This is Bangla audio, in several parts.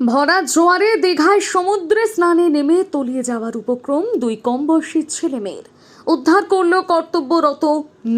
ভরা জোয়ারে দীঘায় সমুদ্রে স্নানে নেমে তলিয়ে যাওয়ার উপক্রম দুই কম বয়সী ছেলে মেয়ের উদ্ধার করল কর্তব্যরত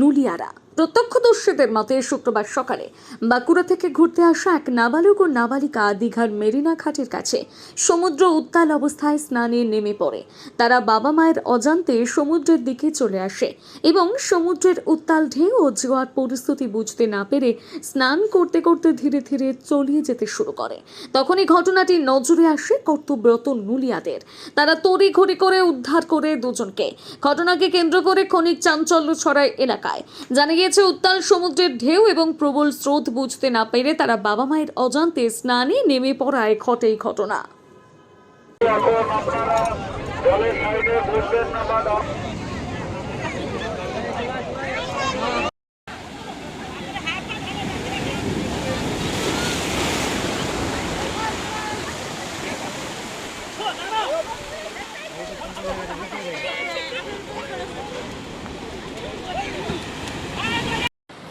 নুলিয়ারা। প্রত্যক্ষদর্শীদের মতে শুক্রবার সকালে বাঁকুড়া থেকে ঘুরতে আসা এক নাবালক ও নাবালিকা দীঘার মেরিনা ঘাটের কাছে সমুদ্র উত্তাল অবস্থায় স্নানে নেমে পড়ে। তারা বাবা মায়ের অজান্তে সমুদ্রের দিকে চলে আসে এবং সমুদ্রের উত্তাল ঢেউ ও জোয়ার পরিস্থিতি বুঝতে না পেরে স্নান করতে করতে ধীরে ধীরে চলিয়ে যেতে শুরু করে। তখনই ঘটনাটি নজরে আসে কর্তব্যরত নুলিয়াদের। তারা তড়ি ঘড়ি করে উদ্ধার করে দুজনকে। ঘটনাকে কেন্দ্র করে ক্ষণিক চাঞ্চল্য ছড়ায় এলাকায়। জানা গিয়েছে উত্তাল সমুদ্রের ঢেউ এবং প্রবল স্রোত বুঝতে না পেরে তারা বাবা মায়ের অজান্তে স্নানে নেমে পড়ায় ঘটেই ঘটনা।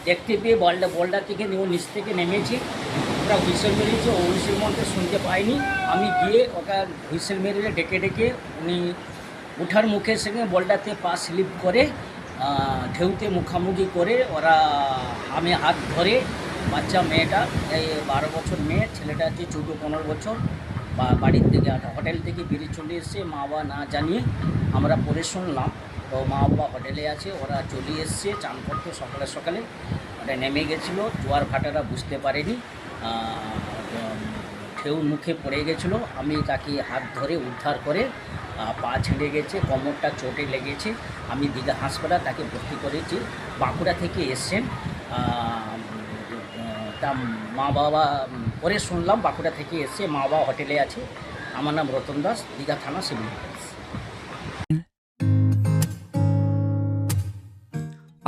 দেখতে পেয়ে বলটা বলটা থেকে ও নিচ থেকে নেমেছে। ওরা হুইসেল মেরেছে, ও হুইসেল মধ্যে শুনতে পাইনি আমি গিয়ে ওটা হুইসেল মেরে ডেকে ডেকে উনি উঠার মুখের সঙ্গে বলটাতে পা স্লিপ করে ঢেউতে মুখামুখি করে ওরা আমি হাত ধরে বাচ্চা মেয়েটা, এই বারো বছর মেয়ে, ছেলেটা হচ্ছে চৌদ্দ পনেরো বছর বাড়ির থেকে, হোটেল থেকে বেরিয়ে চলে এসে মা বাবা না জানিয়ে আমরা পরে শুনলাম। তো মা বাবা হোটেলে আছে, ওরা চলে এসছে, চান করতে সকালে সকালে। ওটা নেমে গেছিল, জোয়ার ভাটারা বুঝতে পারেনি। ঢেউ মুখে পড়ে গেছিল। আমি তাকে হাত ধরে উদ্ধার করে পা ছিঁড়ে গেছে, কোমরটা চোটে লেগেছে। আমি দীঘা হাসপাতাল তাকে ভর্তি করেছি। বাঁকুড়া থেকে এসছেন। তা মা বাবা পরে শুনলাম বাঁকুড়া থেকে এসছে। মা বাবা হোটেলে আছে। আমার নাম রতন দাস, দীঘা থানা সিভিল